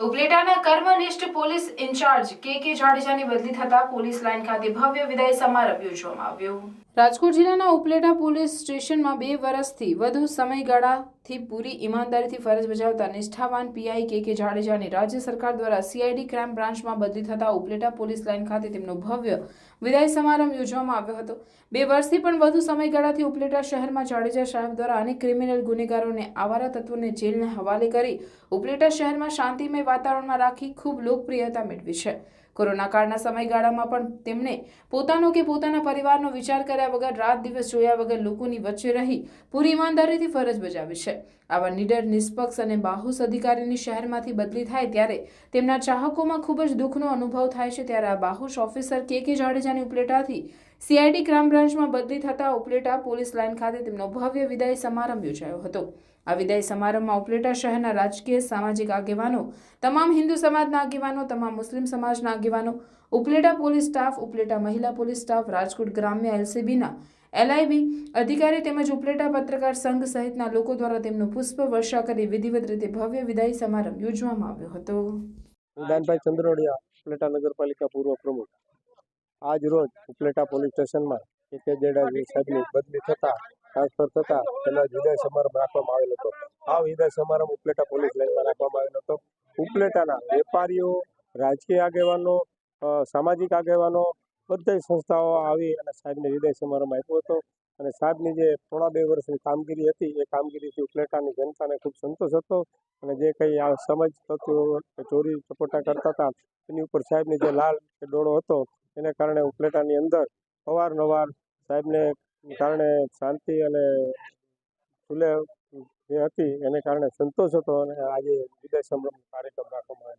ઉપલેટાના કર્મનિષ્ઠ police in charge કે કે જાડેજાની બદલી થતા પોલીસ લાઇન ખાતે ભવ્ય વિદાય સમારંભ યોજવામાં આવ્યો. રાજકોટ જિલ્લાના ઉપલેટા પોલીસ સ્ટેશનમાં બે વર્ષથી વધુ સમયગાળાથી પૂરી ઈમાનદારીથી ફરજ બજાવતા નિષ્ઠાવાન પીઆઈ કે કે જાડેજાને રાજ્ય સરકાર દ્વારા સીઆઈડી ક્રાઇમ બ્રાન્ચમાં બદલી થતા ઉપલેટા પોલીસ લાઇન ખાતે તેમનો ભવ્ય વિદાય સમારંભ યોજવામાં આવ્યો હતો. બે વર્ષથી પણ વધુ સમયગાળાથી ઉપલેટા શહેરમાં જાડેજા સાહેબ દ્વારા અનેક ક્રિમિનલ ગુનેગારોને આવારા તત્વોને જેલને હવાલે કરી ઉપલેટા શહેરમાં શાંતિમય વાતાવરણમાં રાખી ખૂબ લોકપ્રિયતા મેળવી છે. કોરોના કાળના સમયગાળામાં પણ તેમણે પોતાનો કે પોતાના પરિવારનો વિચાર કર્યા વગર રાત દિવસ જોયા વગર લોકોની વચ્ચે રહી પૂરી ઈમાનદારીથી ફરજ બજાવી છે. આવા નીડર, નિષ્પક્ષ અને બાહુસ અધિકારીની શહેરમાંથી બદલી થાય ત્યારે તેમના ચાહકોમાં ખૂબ જ દુઃખનો અનુભવ થાય છે. ત્યારે આ બાહુશ ઓફિસર કે કે જાડેજાની ઉપલેટાથી સીઆઈડી ક્રાઇમ બ્રાન્ચમાં બદલી થતા ઉપલેટા પોલીસ લાઇન ખાતે તેમનો ભવ્ય વિદાય સમારંભ યોજાયો હતો. આ વિદાય સમારંભમાં ઉપલેટા શહેરના રાજકીય, સામાજિક આગેવાનો, તમામ હિન્દુ સમાજના આગેવાનો, તમામ મુસ્લિમ સમાજના આગેવાનો, ઉપલેટા પોલીસ સ્ટાફ, ઉપલેટા મહિલા પોલીસ સ્ટાફ, રાજકોટ ગ્રામ્ય એલસીબીના એલઆઈબી અધિકારી તેમજ ઉપલેટા પત્રકાર સંઘ સહિતના લોકો દ્વારા તેમનું પુષ્પ વર્ષા કરી વિધિવત રીતે ભવ્ય વિદાય સમારંભ યોજવામાં આવ્યો હતો. ઉપલેટા નગરપાલિકા પૂર્વ પ્રમુખ. આજ રોજ ઉપલેટા પોલીસ સ્ટેશનમાં કેકેજેડાજી સાહેબની બદલી થતા, ટ્રાન્સફર થતા, તેના વિદાય સમારંભ રાખવામાં આવેલ હતો. આ વિદાય સમારંભ ઉપલેટા પોલીસ લાઇનમાં રાખવામાં આવેલો હતો. ઉપલેટાના વેપારીઓ, રાજકીય આગેવાનો સામાજિક આગેવાનો બધી સંસ્થાઓ આવી અને સાહેબને વિદાય સમારંભ આપ્યો હતો. અને સાહેબની જે પોણા બે વર્ષની કામગીરી હતી, એ કામગીરીથી ઉપલેટાની જનતાને ખૂબ સંતોષ હતો. અને જે કંઈ આ સમજ તત્વો ચોરી ચપોટા કરતા હતા, એની ઉપર સાહેબની જે લાલ ડોળો હતો એને કારણે ઉપલેટાની અંદર અવારનવાર સાહેબને કારણે શાંતિ અને ખુલે જે હતી. એને કારણે સંતોષ હતો અને આજે સમારંભ કાર્યક્રમ રાખવામાં